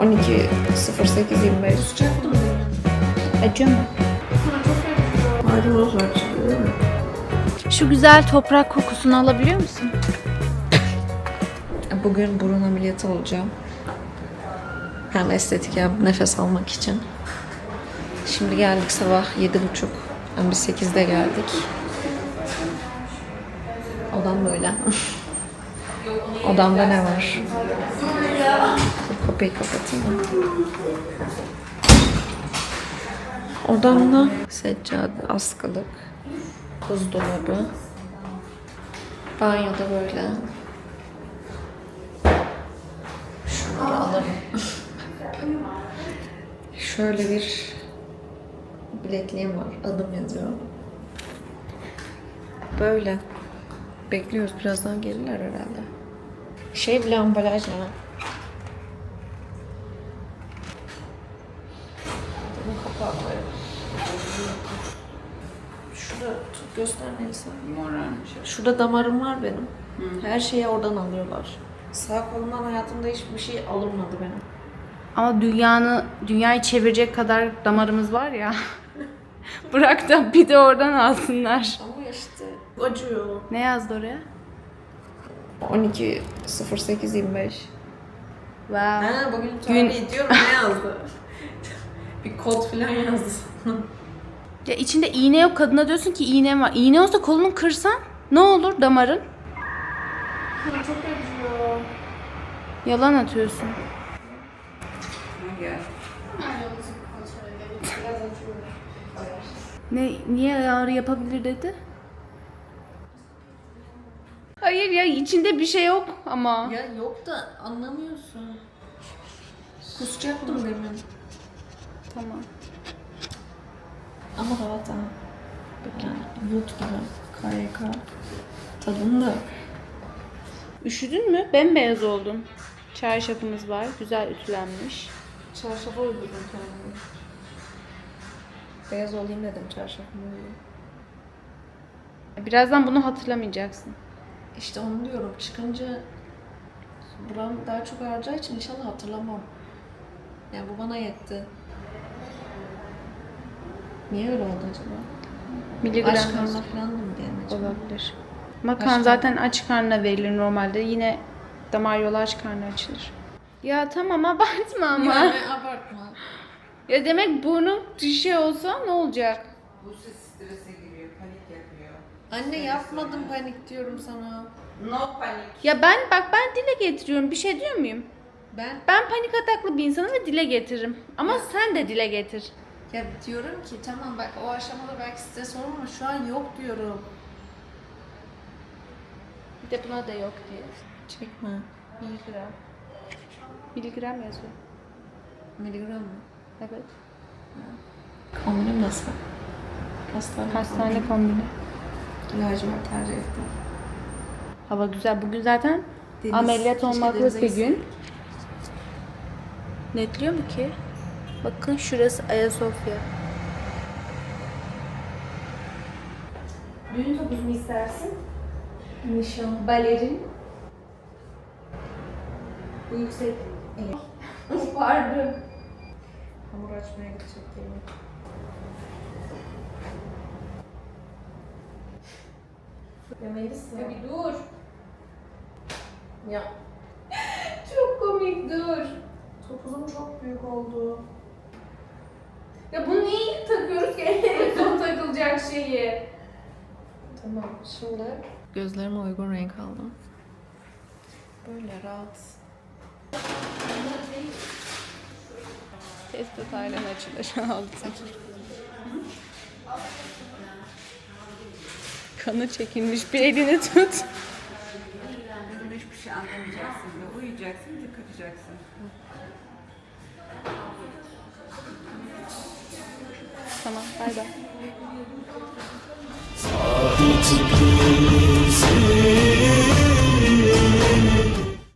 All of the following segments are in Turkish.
12 08 25 sıcaktım Acıyor mu? Maydanoz var içinde değil mi? Şu güzel toprak kokusunu alabiliyor musun? Bugün burun ameliyatı olacağım. Hem estetik hem nefes almak için. Şimdi geldik sabah yedi buçuk. Yani biz sekizde geldik. Odam böyle. Odamda ne var? Kapıyı kapatayım mı? Odamda seccade, askılık, buzdolabı, banyoda böyle Şunları alırım. Şöyle bir bilekliğim var. Adım yazıyor. Böyle. Bekliyoruz. Birazdan gelirler herhalde. Şey bile ambalaj ne? Bunun kapağı koyalım. Şurada tut göstermeyse. Şurada damarım var benim. Her şeyi oradan alıyorlar. Sağ kolumdan hayatımda hiçbir şey alınmadı benim. Ama dünyanı, dünyayı çevirecek kadar damarımız var ya. Bırak da bir de oradan alsınlar. Ama acıyor. Ne yazdı oraya? 12 08 25. Wow. Ha bugün tarih diyorum ne yazdı? bir kod falan yazdı. Ya içinde iğne yok kadına diyorsun ki iğne var. İğne olsa kolunu kırsan ne olur damarın? Çok acıyor. Yalan atıyorsun. Ne niye ağrı yapabilir dedi? Hayır ya içinde bir şey yok ama. Ya yok da anlamıyorsun. Kusacaktım demin. Tamam. Ama rahat ha. Yani yurt gibi. KYK. Tadında. Üşüdün mü? Bembeyaz oldun. Çarşafımız var. Güzel ütülenmiş. Çarşafa uydurdum kendimi. Beyaz olayım dedim çarşafımı. Birazdan bunu hatırlamayacaksın. İşte onu diyorum. Çıkınca buram daha çok ağrıyacağı için inşallah hatırlamam. Yani bu bana yetti. Niye öyle oldu acaba? Miligram Aç karnına falan da mı diyelim acaba? olabilir. Makan Başka? zaten aç karnına verilir normalde. Yine damar yolu aç karnına açılır. Ya tamam abartma ama. Yani abartma. Ya demek burnu şey olsa ne olacak? Bu siz strese giriyor, panik yapıyor. Anne yapmadım panik diyorum sana. No panik. Ya ben bak ben dile getiriyorum. Bir şey diyor muyum? Ben Ben panik ataklı bir insanım ve dile getiririm. Ama sen de dile getir. ya diyorum ki tamam bak o aşamada belki stres olur ama şu an yok diyorum. Bir de buna da yok diye. Çekme. Miligram. Miligram yazıyor. Miligram mı? Evet. Kombinim nasıl? Hastane. Hastane kombini. Lacivert tercih ettim. Hava güzel. Bugün zaten Deniz. ameliyat olmaklık bir gün. Netliyor mu ki? Bakın şurası Ayasofya. Düğün topuzu mu istersin? Nişan. Balerin. Bu yüksek. Pardon. Hamur açmaya gidecek yemek. Ya Melisa. Ya bir dur. Ya Çok komik dur. topuzum çok büyük oldu. Ya bunu niye ilk takıyoruz ki? En son takılacak şeyi. Tamam şimdi gözlerime uygun renk aldım. Böyle rahat. Test aynen açılır altı. Kanı çekilmiş bir elini tut. Bugün hiçbir şey anlamayacaksın uyuyacaksın, tıkatacaksın. Tamam bay bay.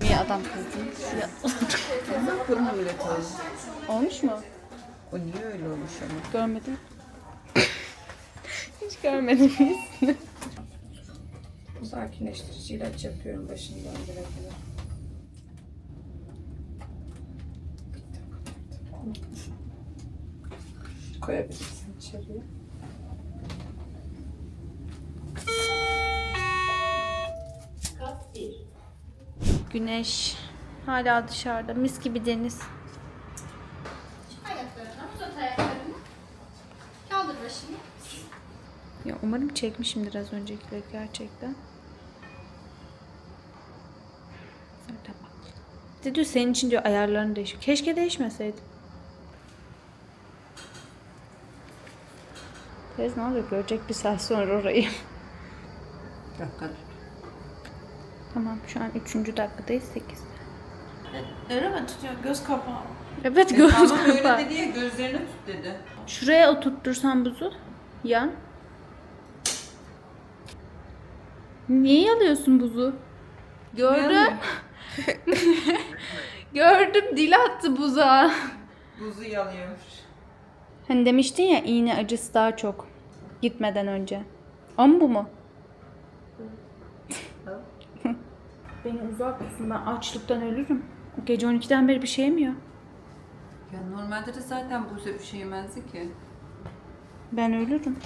Niye adam kızdın? Kırma öyle tabii. Olmuş mu? O niye öyle olmuş ama? Görmedim. Hiç görmedim sakinleştirici ilaç yapıyorum başından beri. Koyabilirsin içeriye. Güneş hala dışarıda. Mis gibi deniz. Ya umarım çekmişimdir az öncekileri gerçekten. De diyor senin için diyor ayarlarını değiş. Keşke değişmeseydi. Tez ne olur görecek bir saat sonra orayı. Dakika. tamam şu an 3. dakikadayız 8'de. Öyle mi tutuyor? Göz kapağı. Evet göz Ama öyle kapağı. dedi ya gözlerini tut dedi. Şuraya oturtursan buzu. Yan. Niye yalıyorsun buzu? Gördüm. Gördüm dil attı buza. Buzu yalıyormuş. Hani demiştin ya iğne acısı daha çok gitmeden önce. Ama bu mu? Beni uzak tutsun ben açlıktan ölürüm. Gece 12'den beri bir şey yemiyor. Ya normalde de zaten Buse bir şey yemezdi ki. Ben ölürüm.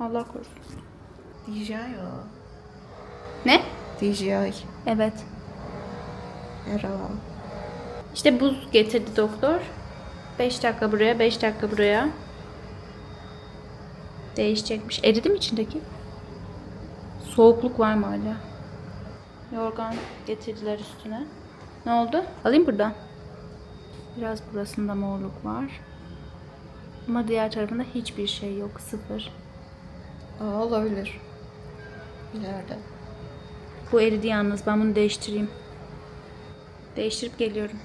Allah korusun. DJI o. Ne? DJI. Evet. Merhaba. İşte buz getirdi doktor. 5 dakika buraya, 5 dakika buraya. Değişecekmiş. Eridi mi içindeki? Soğukluk var mı hala? Yorgan getirdiler üstüne. Ne oldu? Alayım buradan. Biraz burasında morluk var. Ama diğer tarafında hiçbir şey yok. Sıfır. Aa, olabilir. İleride. Bu eridi yalnız. Ben bunu değiştireyim. Değiştirip geliyorum.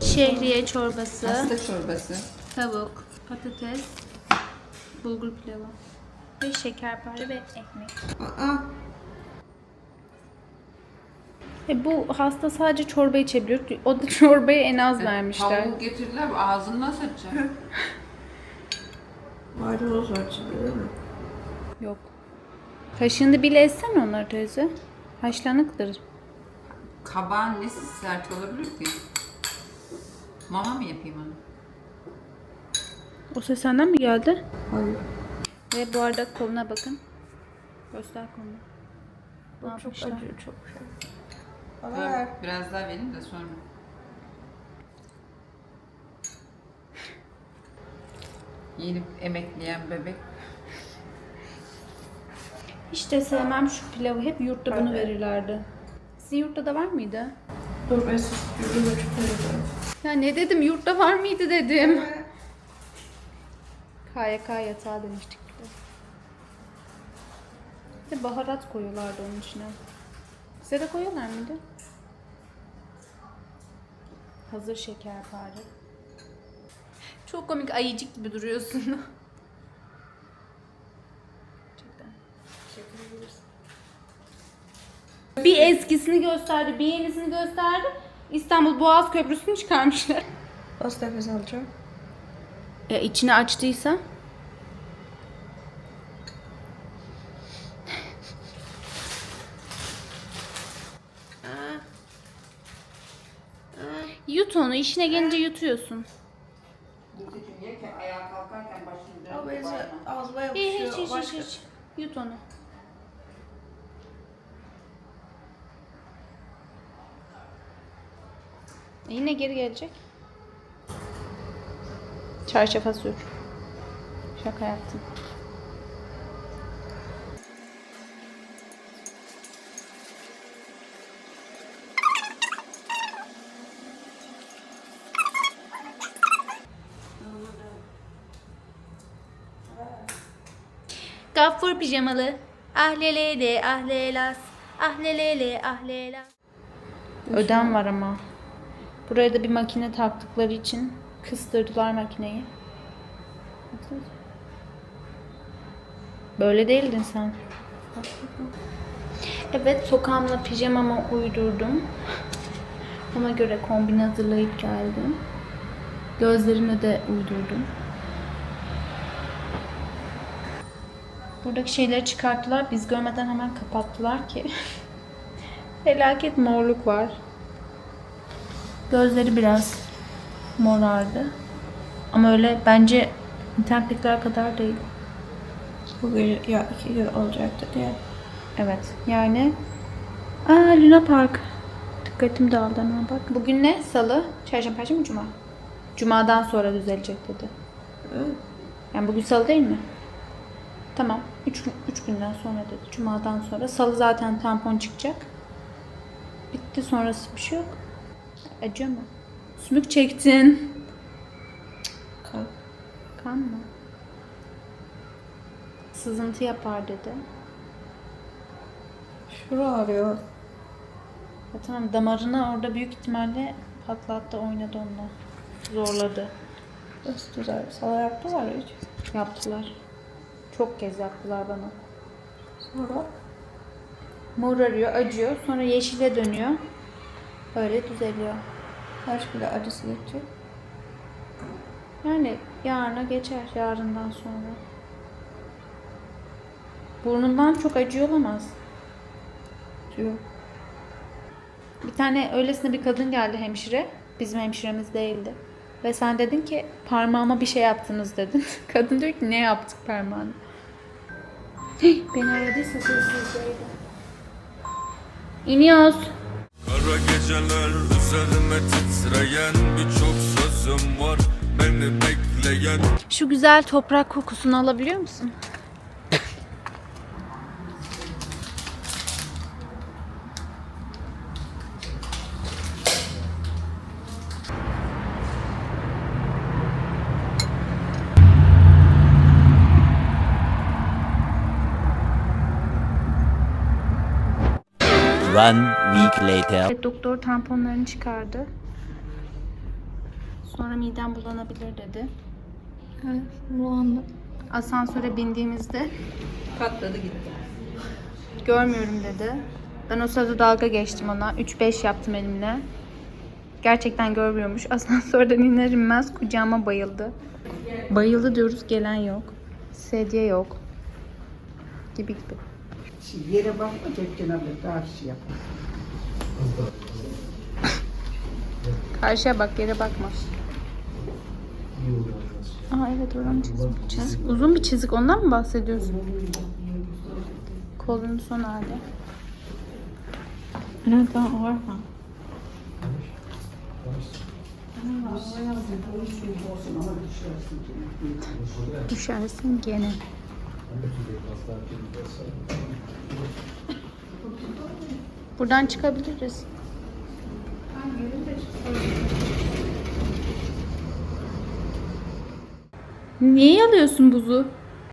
Şehriye çorbası. Hasta çorbası. Tavuk, patates, bulgur pilavı ve şekerpare ve ekmek. Aa, E bu hasta sadece çorba içebiliyor. O da çorbayı en az vermişler. Tavuğu getirdiler ağzından saçacak. Maydanoz var içinde değil mi? Yok. Kaşığını bile etsen onları teyze. Haşlanıktır. Kabağın nesi sert olabilir ki? Mama mı yapayım onu? O ses senden mi geldi? Hayır. Ve bu arada koluna bakın. Göster kolunu. Ne Çok yapmışlar? acı, çok şey. Bana Dur, ver. biraz daha vereyim de sonra. Yeni emekleyen bebek. Hiç de sevmem şu pilavı. Hep yurtta bunu verirlerdi. Sizin yurtta da var mıydı? Dur ben sus. Yüzümü çıkarıyorum. Ya ne dedim? Yurtta var mıydı dedim. KYK yatağı demiştik bir de. Bir de baharat koyuyorlardı onun içine. Size de koyuyorlar mıydı? Hazır şekerpare. Çok komik ayıcık gibi duruyorsun. Gerçekten. Bir eskisini gösterdi, bir yenisini gösterdi. İstanbul Boğaz Köprüsü'nü çıkarmışlar. Bas nefes alacağım. Ya içini açtıysa? Yut onu. işine gelince yutuyorsun. Ayağa kalkarken başını ağzıma yapışıyor. hiç hiç hiç. Hiç. Yut onu. E yine geri gelecek. Çarşafa sür. Şaka yaptım. Gaffur pijamalı. Ahlelele ahlelas. Ahlelele ahlelas. Ödem var ama. Buraya da bir makine taktıkları için kıstırdılar makineyi. Böyle değildin sen. Evet sokağımla pijamamı uydurdum. Ona göre kombin hazırlayıp geldim. Gözlerime de uydurdum. Buradaki şeyleri çıkarttılar. Biz görmeden hemen kapattılar ki. Felaket morluk var. Gözleri biraz morardı. Ama öyle bence İnternettekiler kadar değil. Bugün ya iki gün olacaktı diye. Evet. Yani Aa Luna Park. Dikkatim dağıldı hemen bak. Bugün ne? Salı, çarşamba, perşembe, cuma. Cuma'dan sonra düzelecek dedi. Yani bugün salı değil mi? Tamam. Üç, gün- üç günden sonra dedi. Cuma'dan sonra. Salı zaten tampon çıkacak. Bitti sonrası bir şey yok. Acıyor mu? Sümük çektin. Kan. Kan mı? Sızıntı yapar dedi. Şura ağrıyor. Ya tamam damarına orada büyük ihtimalle patlattı oynadı onunla. Zorladı. Nasıl güzel. Sana yaptılar ya hiç. Yaptılar. Çok kez yaptılar bana. Sonra Mor arıyor, acıyor. Sonra yeşile dönüyor. Öyle düzeliyor. kaç kilo acısı geçecek? Yani yarına geçer. Yarından sonra. Burnundan çok acıyor olamaz. Diyor. Bir tane öylesine bir kadın geldi hemşire. Bizim hemşiremiz değildi. Ve sen dedin ki parmağıma bir şey yaptınız dedin. Kadın diyor ki ne yaptık parmağına? Beni aradıysa sessizdeydi. İniyoruz. Kara geceler üzerime titreyen birçok sözüm var beni bekleyen Şu güzel toprak kokusunu alabiliyor musun? One week later. Evet, doktor tamponlarını çıkardı. Sonra midem bulanabilir dedi. Evet, bu anda. Asansöre bindiğimizde Patladı gitti. görmüyorum dedi. Ben o sırada dalga geçtim ona. 3-5 yaptım elimle. Gerçekten görmüyormuş. Asansörden iner inmez kucağıma bayıldı. Bayıldı diyoruz gelen yok. Sedye yok. Gibi gibi. Yere bakma Cenab daha şey yap. Karşıya bak yere bakma. Aa evet oradan çizmiş. Çizik. Uzun bir çizik ondan mı bahsediyorsun? Kolunun son hali. Evet, tamam, var mı? Düşersin gene. Buradan çıkabiliriz. Niye yalıyorsun buzu?